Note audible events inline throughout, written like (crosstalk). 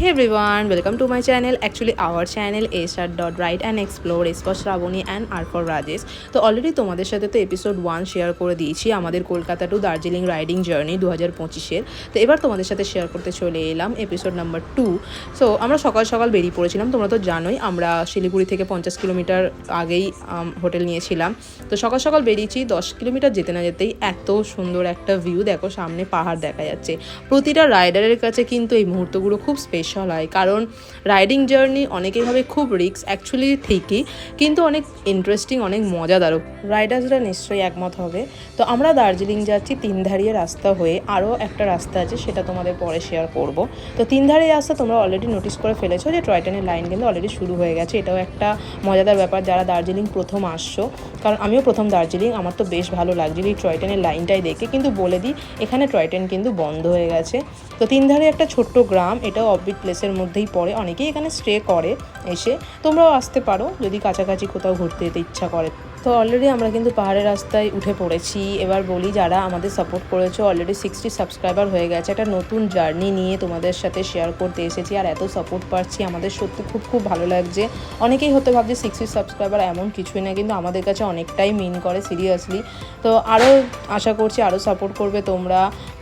Hey everyone, welcome to my channel actually our channel S R dot right and explore is for Shravani and R for Rajesh. তো already তোমাদের সাথে তো episode one share করে দিয়েছি আমাদের Kolkata to Darjeeling riding journey দু হাজার পঁচিশের। তো এবার তোমাদের সাথে শেয়ার করতে চলে এলাম এপিসোড নাম্বার টু সো আমরা সকাল সকাল বেরিয়ে পড়েছিলাম তোমরা তো জানোই আমরা শিলিগুড়ি থেকে পঞ্চাশ কিলোমিটার আগেই হোটেল নিয়েছিলাম। তো সকাল সকাল বেরিয়েছি দশ কিলোমিটার যেতে না যেতেই এত সুন্দর একটা ভিউ দেখো সামনে পাহাড় দেখা যাচ্ছে। প্রতিটা রাইডারের কাছে কিন্তু এই মুহূর্তগুলো খুব স্পেশাল হয় কারণ রাইডিং জার্নি অনেকেই ভাবে খুব রিক্স অ্যাকচুয়ালি ঠিকই, কিন্তু অনেক ইন্টারেস্টিং অনেক মজাদারক রাইডার্সরা নিশ্চয়ই একমত হবে। তো আমরা দার্জিলিং যাচ্ছি তিনধারিয়া রাস্তা হয়ে। আরও একটা রাস্তা আছে, সেটা তোমাদের পরে শেয়ার করব। তো তিনধারিয়া রাস্তা তোমরা অলরেডি নোটিস করে ফেলেছো যে টয় ট্রেনের লাইন কিন্তু অলরেডি শুরু হয়ে গেছে। এটাও একটা মজাদার ব্যাপার, যারা দার্জিলিং প্রথম আসছো। কারণ আমিও প্রথম দার্জিলিং, আমার তো বেশ ভালো লাগছিল এই টয় ট্রেনের লাইনটাই দেখে। কিন্তু বলে দিই, এখানে টয় ট্রেন কিন্তু বন্ধ হয়ে গেছে। তো তিনধারে একটা ছোট্ট গ্রাম, এটাও অফবিট প্লেসের মধ্যেই পড়ে। অনেকেই এখানে স্টে করে এসে। তোমরাও আসতে পারো যদি কাছাকাছি কোথাও ঘুরতে যেতে ইচ্ছা করে। তো অলরেডি আমরা কিন্তু পাহাড়ের রাস্তায় উঠে পড়েছি। এবার বলি যারা আমাদের সাপোর্ট করেছ অলরেডি সিক্সটি সাবস্ক্রাইবার হয়ে গেছে। একটা নতুন জার্নি নিয়ে তোমাদের সাথে শেয়ার করতে এসেছি। আর এত সাপোর্ট পাচ্ছি, আমাদের সত্যি খুব খুব ভালো লাগছে। অনেকেই হতে ভাবছে সিক্সটি সাবস্ক্রাইবার এমন কিছুই না, কিন্তু আমাদের কাছে অনেকটাই মিন করে সিরিয়াসলি তো আরও আশা করছি আরও সাপোর্ট করবে তোমরা।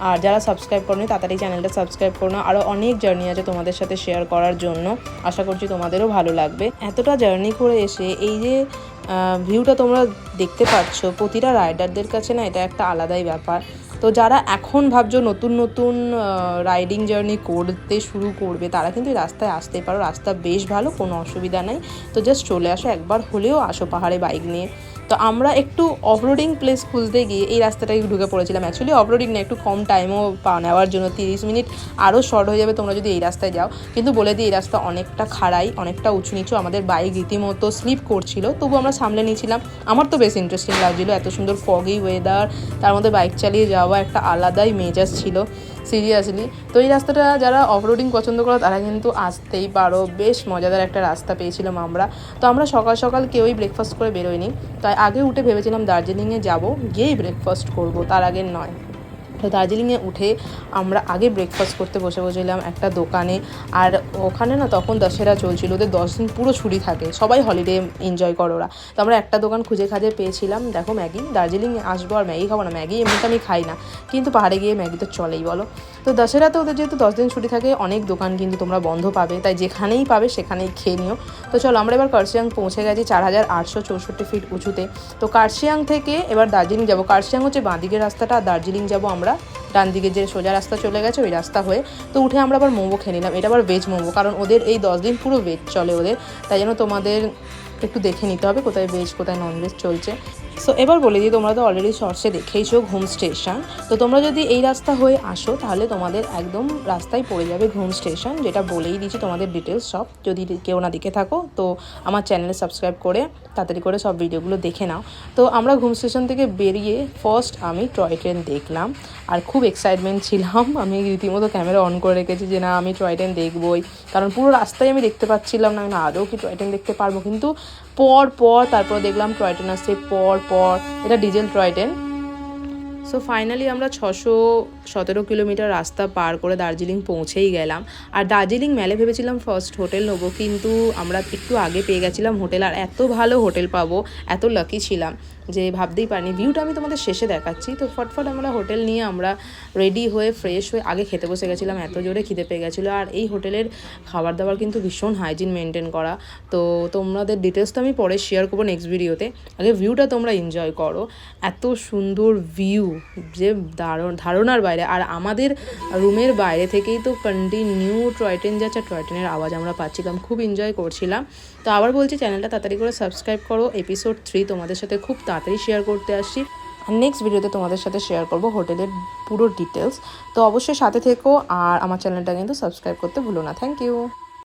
আর যারা সাবস্ক্রাইব করনি, তাড়াতাড়ি চ্যানেলটা সাবস্ক্রাইব করো আরও অনেক জার্নি আছে তোমাদের সাথে শেয়ার করার জন্য। আশা করছি তোমাদেরও ভালো লাগবে। এতটা জার্নি করে এসে এই যে ভিউটা তোমরা দেখতে পাচ্ছ, প্রতিটা রাইডারদের কাছে না এটা একটা আলাদাই ব্যাপার। তো যারা এখন ভাবছ নতুন নতুন রাইডিং জার্নি করতে শুরু করবে, তারা কিন্তু রাস্তায় আসতে পারো। রাস্তা বেশ ভালো, কোনো অসুবিধা নাই। তো জাস্ট চলে আসো, একবার হলেও আসো পাহাড়ে বাইক নিয়ে। তো আমরা একটু অফরোডিং প্লেস খুঁজতে গিয়ে এই রাস্তাটায় ঢুকে পড়েছিলাম। অ্যাকচুয়ালি অফরোডিং না, একটু কম টাইমও পা, নেওয়ার জন্য তিরিশ মিনিট আরও শর্ট হয়ে যাবে তোমরা যদি এই রাস্তায় যাও। কিন্তু বলে দিই, এই রাস্তা অনেকটা খাড়াই, অনেকটা উঁচু নিচু। আমাদের বাইক রীতিমতো স্লিপ করছিল, তবু আমরা সামলে নিয়েছিলাম। আমার তো বেশ ইন্টারেস্টিং লাগছিল, এত সুন্দর ফগি ওয়েদার তার মধ্যে বাইক চালিয়ে যাওয়া একটা আলাদাই মেজাজ ছিল। সিরিয়াসলি। তো এই রাস্তাটা যারা অফরোডিং পছন্দ করো, তারা কিন্তু আসতেই পারো। বেশ মজাদার একটা রাস্তা পেয়েছিলাম আমরা। তো আমরা সকাল সকাল কেউই ব্রেকফাস্ট করে বেরোয়নি। তাই আগে উঠে ভেবেছিলাম দার্জিলিংয়ে যাব, গিয়েই ব্রেকফাস্ট করব, তার আগে নয়। তো দার্জিলিংয়ে উঠে আমরা আগে ব্রেকফাস্ট করতে বসে বসেছিলাম একটা দোকানে। আর ওখানে না তখন দশেরা চলছিল, ওদের দশ দিন পুরো ছুটি থাকে, সবাই হলিডে এনজয় করো ওরা। তো আমরা একটা দোকান খুঁজে খাজে পেয়েছিলাম, দেখো ম্যাগি দার্জিলিং আসব আর ম্যাগি খাব না, ম্যাগি এমনিতে আমি খাই না, কিন্তু পাহাড়ে গিয়ে ম্যাগি তো চলেই বলো। তো দশেরাতে ওদের যেহেতু দশ দিন ছুটি থাকে, অনেক দোকান কিন্তু তোমরা বন্ধ পাবে, তাই যেখানেই পাবে সেখানেই খেয়ে নিও। তো চলো আমরা এবার কার্শিয়াং পৌঁছে গেছি চার হাজার আটশো চৌষট্টি ফিট উঁচুতে। তো কার্শিয়াং থেকে এবার দার্জিলিং যাব। কার্শিয়াং হচ্ছে বাঁদিকের রাস্তাটা, আর দার্জিলিং যাব আমরা ডান দিকে যে সোজা রাস্তা চলে গেছে, ওই রাস্তা হয়ে তো উঠে আমরা আবার মোমো খেয়ে নিলাম। এটা আবার ভেজ মোমো, কারণ ওদের এই দশ দিন পুরো ভেজ চলে ওদের। তাই জন্য তোমাদের একটু দেখে নিতে হবে কোথায় ভেজ কোথায় ননভেজ চলছে। সো এবার বলে দিই, তোমরা তো অলরেডি শর্টসে দেখেইছো ঘুম স্টেশন তো তোমরা যদি এই রাস্তা হয়ে আসো, তাহলে তোমাদের একদম রাস্তায় পড়ে যাবে ঘুম স্টেশন যেটা বলেই দিচ্ছি তোমাদের ডিটেলস সব। যদি কেউ না দেখে থাকো, তো আমার চ্যানেলে সাবস্ক্রাইব করে তাড়াতাড়ি করে সব ভিডিওগুলো দেখে নাও। তো আমরা ঘুম স্টেশন থেকে বেরিয়ে ফার্স্ট আমি টয় ট্রেন দেখলাম। আর খুব এক্সাইটমেন্ট ছিলাম। (laughs) আমি রীতিমতো ক্যামেরা অন করে রেখেছি যে, না, আমি টয় ট্রেন দেখবই। কারণ পুরো রাস্তায় আমি দেখতে পাচ্ছিলাম না। আমি আদৌ কি টয় ট্রেন দেখতে পারব। কিন্তু পর পর তারপর দেখলাম টয় আসছে পর পর। এটা ডিজেল টয় সো ফাইনালি আমরা ছশো সতেরো কিলোমিটার রাস্তা পার করে দার্জিলিং পৌঁছেই গেলাম। আর দার্জিলিং মেলে ভেবেছিলাম ফার্স্ট হোটেল নেব, কিন্তু আমরা একটু আগে পেয়ে গেছিলাম হোটেল আর এত ভালো হোটেল পাবো, এত লাকি ছিলাম যে ভাবতেই পারিনি। ভিউটা আমি তোমাদের শেষে দেখাচ্ছি। তো ফটফট আমরা হোটেল নিয়ে আমরা রেডি হয়ে ফ্রেশ হয়ে আগে খেতে বসে গেছিলাম, এত জোরে খিদে পেয়ে গেছিল। আর এই হোটেলের খাবার দাবার কিন্তু ভীষণ হাইজিন মেনটেন করা। তো তোমাদের ডিটেলস তো আমি পরে শেয়ার করব নেক্সট ভিডিওতে আগে ভিউটা তোমরা এনজয় করো। এত সুন্দর ভিউ যে ধারণার বাইরে। আর আমাদের রুমের বাইরে থেকেই তো কন্টিনিউ টয় ট্রেন যাচ্ছে টয় ট্রেনের আওয়াজ আমরা পাচ্ছিলাম, খুব এনজয় করছিলাম। তো আবার বলছি চ্যানেলটা তাড়াতাড়ি করে সাবস্ক্রাইব করো। এপিসোড থ্রি তোমাদের সাথে খুব তাড়াতাড়ি শেয়ার করতে আসছি। নেক্সট ভিডিওতে তোমাদের সাথে শেয়ার করব হোটেলের পুরো ডিটেলস তো অবশ্যই সাথে থেকো, আর আমার চ্যানেলটা কিন্তু সাবস্ক্রাইব করতে ভুলো না। Thank you